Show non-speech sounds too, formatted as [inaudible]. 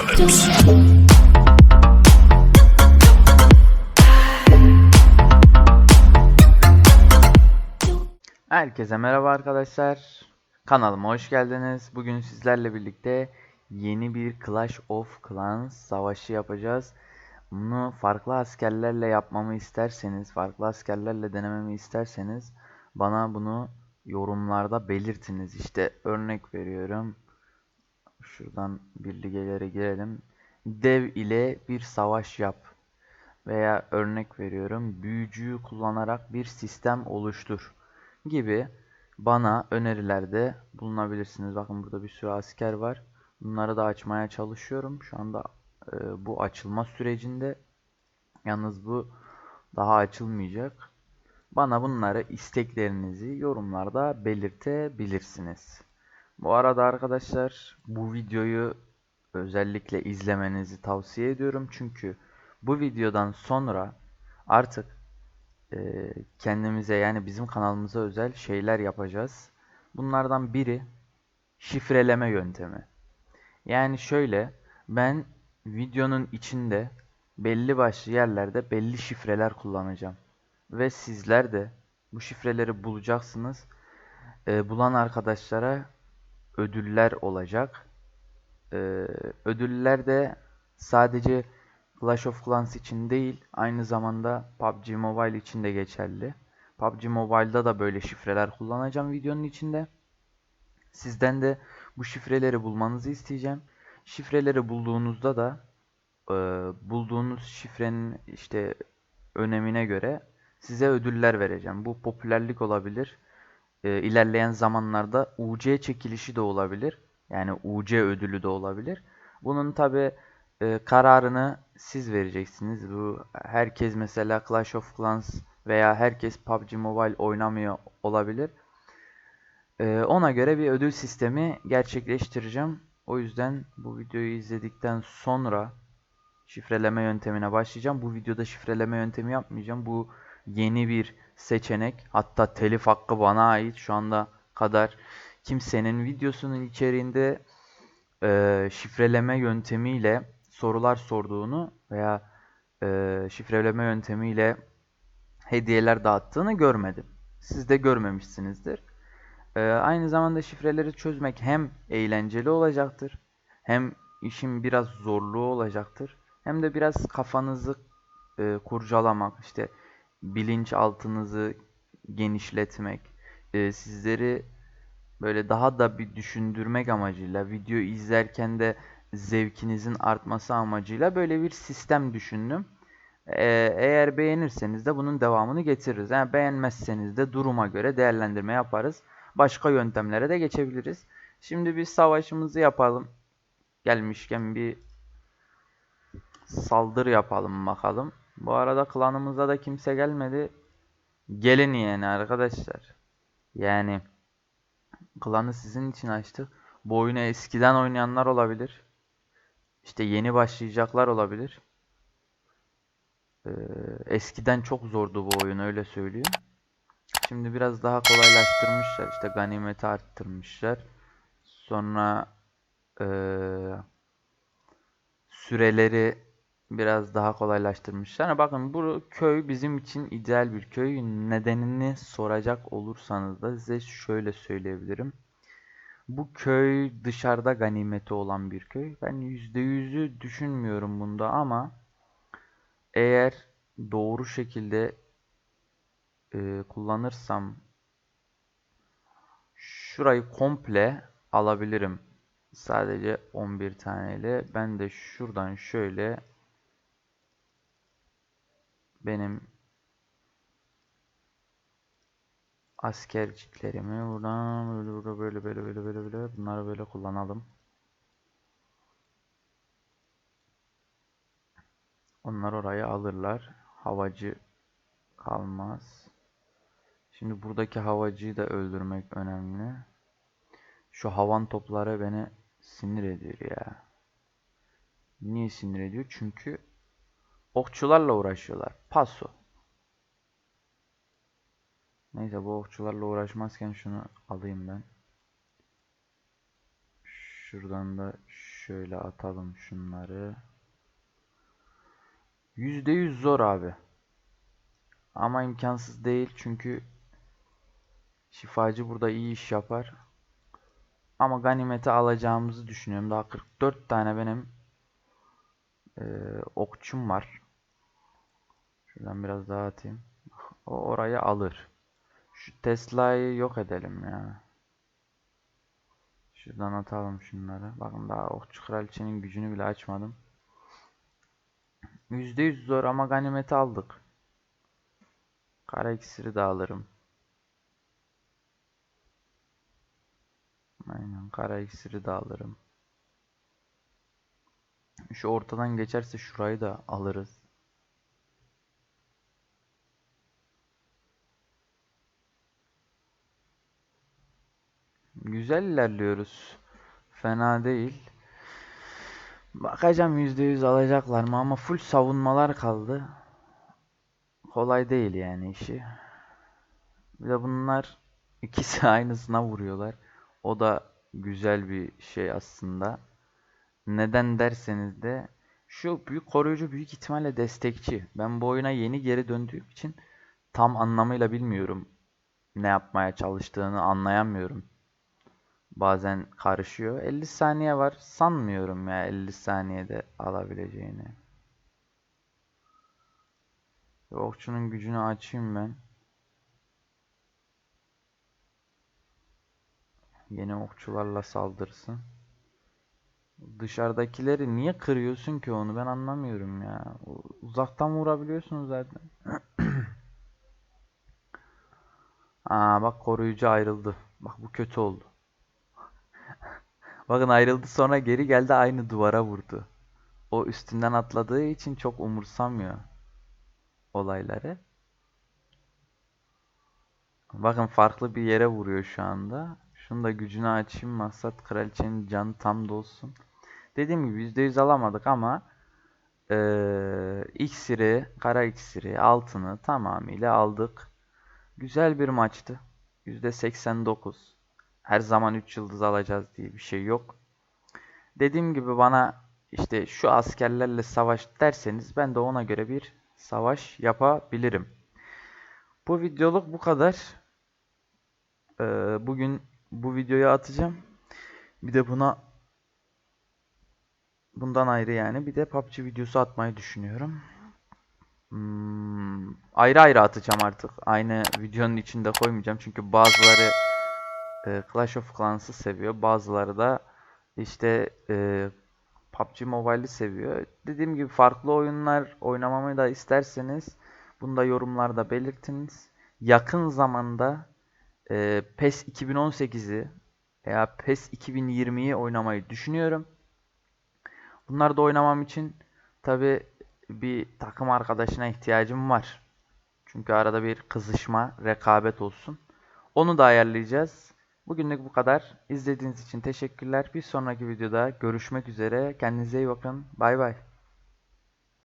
apocalypse. Herkese merhaba arkadaşlar. Kanalıma hoş geldiniz. Bugün sizlerle birlikte yeni bir Clash of Clans savaşı yapacağız. Bunu farklı askerlerle yapmamı isterseniz, farklı askerlerle denememi isterseniz bana bunu yorumlarda belirtiniz. İşte örnek veriyorum. Şuradan birlikelere girelim. Dev ile bir savaş yap. Veya örnek veriyorum. Büyücüyü kullanarak bir sistem oluştur gibi bana önerilerde bulunabilirsiniz. Bakın burada bir sürü asker var. Bunları da açmaya çalışıyorum. Şu anda e, bu açılma sürecinde. Yalnız bu daha açılmayacak. Bana bunları isteklerinizi yorumlarda belirtebilirsiniz. Bu arada arkadaşlar bu videoyu özellikle izlemenizi tavsiye ediyorum. Çünkü bu videodan sonra artık e, kendimize yani bizim kanalımıza özel şeyler yapacağız. Bunlardan biri şifreleme yöntemi. Yani şöyle ben videonun içinde belli başlı yerlerde belli şifreler kullanacağım. Ve sizler de bu şifreleri bulacaksınız. E, bulan arkadaşlara ödüller olacak. E, ödüller de sadece Clash of Clans için değil, aynı zamanda PUBG Mobile için de geçerli. PUBG Mobile'da da böyle şifreler kullanacağım videonun içinde. Sizden de bu şifreleri bulmanızı isteyeceğim. Şifreleri bulduğunuzda da e, bulduğunuz şifrenin işte önemine göre size ödüller vereceğim. Bu popülerlik olabilir. E, ilerleyen zamanlarda UC çekilişi de olabilir. Yani UC ödülü de olabilir. Bunun tabi e, kararını siz vereceksiniz. Bu herkes mesela Clash of Clans veya herkes PUBG Mobile oynamıyor olabilir. E, ona göre bir ödül sistemi gerçekleştireceğim. O yüzden bu videoyu izledikten sonra şifreleme yöntemine başlayacağım. Bu videoda şifreleme yöntemi yapmayacağım. Bu yeni bir seçenek. Hatta telif hakkı bana ait. Şu anda kadar kimsenin videosunun içeriğinde e, şifreleme yöntemiyle sorular sorduğunu veya e, şifreleme yöntemiyle hediyeler dağıttığını görmedim. Siz de görmemişsinizdir. E, aynı zamanda şifreleri çözmek hem eğlenceli olacaktır, hem işin biraz zorluğu olacaktır, hem de biraz kafanızı e, kurcalamak, işte bilinçaltınızı genişletmek, e, sizleri böyle daha da bir düşündürmek amacıyla, video izlerken de zevkinizin artması amacıyla böyle bir sistem düşündüm. Ee, eğer beğenirseniz de bunun devamını getiririz. Yani beğenmezseniz de duruma göre değerlendirme yaparız. Başka yöntemlere de geçebiliriz. Şimdi bir savaşımızı yapalım. Gelmişken bir saldırı yapalım bakalım. Bu arada klanımıza da kimse gelmedi. Gelin yani arkadaşlar. Yani klanı sizin için açtık. Bu oyunu eskiden oynayanlar olabilir. İşte yeni başlayacaklar olabilir. Ee, eskiden çok zordu bu oyun öyle söyleyeyim. Şimdi biraz daha kolaylaştırmışlar. İşte ganimeti arttırmışlar. Sonra ee, süreleri biraz daha kolaylaştırmışlar. Yani bakın bu köy bizim için ideal bir köy. Nedenini soracak olursanız da size şöyle söyleyebilirim. Bu köy dışarıda ganimeti olan bir köy. Ben %100'ü düşünmüyorum bunda ama eğer doğru şekilde e, kullanırsam şurayı komple alabilirim. Sadece 11 taneyle. Ben de şuradan şöyle benim askerciklerimi buradan böyle böyle böyle böyle böyle böyle bunları böyle kullanalım. Onlar orayı alırlar. Havacı kalmaz. Şimdi buradaki havacıyı da öldürmek önemli. Şu havan topları beni sinir ediyor ya. Niye sinir ediyor? Çünkü okçularla uğraşıyorlar. Paso. Neyse bu okçularla uğraşmazken şunu alayım ben. Şuradan da Şöyle atalım şunları. %100 zor abi. Ama imkansız değil çünkü şifacı burada iyi iş yapar. Ama ganimeti alacağımızı düşünüyorum. Daha 44 tane benim e, okçum var. Şuradan biraz daha atayım. O orayı alır. Şu Tesla'yı yok edelim ya. Şuradan atalım şunları. Bakın daha okçu kraliçenin gücünü bile açmadım. %100 zor ama ganimeti aldık. Kara iksiri de alırım. Aynen kara iksiri de alırım. Şu ortadan geçerse şurayı da alırız. Güzel ilerliyoruz. Fena değil. Bakacağım %100 alacaklar mı ama full savunmalar kaldı. Kolay değil yani işi. Bir de bunlar [laughs] ikisi aynısına vuruyorlar. O da güzel bir şey aslında. Neden derseniz de şu büyük koruyucu büyük ihtimalle destekçi. Ben bu oyuna yeni geri döndüğüm için tam anlamıyla bilmiyorum. Ne yapmaya çalıştığını anlayamıyorum. Bazen karışıyor. 50 saniye var. Sanmıyorum ya 50 saniyede alabileceğini. Okçunun gücünü açayım ben. Yeni okçularla saldırsın. Dışarıdakileri niye kırıyorsun ki onu ben anlamıyorum ya. Uzaktan vurabiliyorsun zaten. [clears throat] Aa bak koruyucu ayrıldı. Bak bu kötü oldu. Bakın ayrıldı sonra geri geldi aynı duvara vurdu. O üstünden atladığı için çok umursamıyor olayları. Bakın farklı bir yere vuruyor şu anda. Şunu da gücünü açayım. Maksat kraliçenin canı tam dolsun. Dediğim gibi %100 alamadık ama ee, iksiri, kara iksiri, altını tamamıyla aldık. Güzel bir maçtı. %89. Her zaman 3 yıldız alacağız diye bir şey yok. Dediğim gibi bana işte şu askerlerle savaş derseniz ben de ona göre bir savaş yapabilirim. Bu videoluk bu kadar. Ee, bugün bu videoyu atacağım. Bir de buna bundan ayrı yani bir de PUBG videosu atmayı düşünüyorum. Hmm, ayrı ayrı atacağım artık. Aynı videonun içinde koymayacağım. Çünkü bazıları e, Clash of Clans'ı seviyor. Bazıları da işte e, PUBG Mobile'i seviyor. Dediğim gibi farklı oyunlar oynamamı da isterseniz bunu da yorumlarda belirtiniz. Yakın zamanda e, PES 2018'i veya PES 2020'yi oynamayı düşünüyorum. Bunları da oynamam için tabi bir takım arkadaşına ihtiyacım var. Çünkü arada bir kızışma, rekabet olsun. Onu da ayarlayacağız. Bugünlük bu kadar. İzlediğiniz için teşekkürler. Bir sonraki videoda görüşmek üzere. Kendinize iyi bakın. Bay bay.